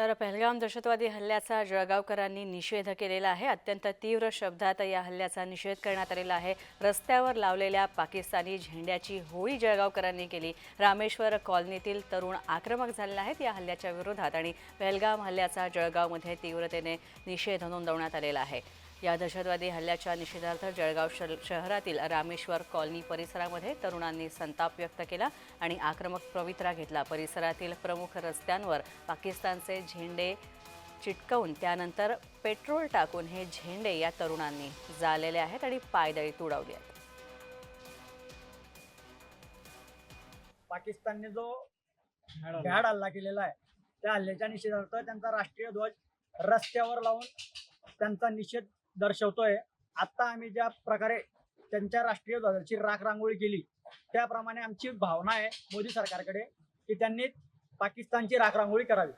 तर पहलगाम दहशतवादी हल्ल्याचा जळगावकरांनी निषेध केलेला आहे. अत्यंत तीव्र शब्दात या हल्ल्याचा निषेध करण्यात आलेला आहे. रस्त्यावर लावलेल्या पाकिस्तानी झेंड्याची होळी जळगावकरांनी केली. रामेश्वर कॉलनीतील तरुण आक्रमक झालेले आहेत या हल्ल्याच्या विरोधात आणि पहलगाम हल्ल्याचा जळगावमध्ये तीव्रतेने निषेध नोंदवण्यात आलेला आहे. या दहशतवादी हल्ल्याच्या निषेधार्थ जळगाव शहरातील रामेश्वर कॉलनी परिसरामध्ये तरुणांनी संताप व्यक्त केला आणि आक्रमक पवित्रा घेतला. परिसरातील प्रमुख रस्त्यांवर पाकिस्तानचे झेंडे चिटकवून त्यानंतर पेट्रोल टाकून हे झेंडे या तरुणांनी जाळलेले आहेत आणि पायदळी तुडवली आहेत. पाकिस्तानने जो भ्याड हल्ला केलेला आहे त्या हल्ल्याच्या निषेधार्थ त्यांचा राष्ट्रीय ध्वज रस्त्यावर लावून त्यांचा निषेध दर्शवतोय. आता आम्ही ज्या प्रकारे त्यांच्या राष्ट्रीय ध्वजाची राख रांगोळी केली त्याप्रमाणे आमची भावना आहे मोदी सरकारकडे की त्यांनी पाकिस्तानची राख रांगोळी करावी.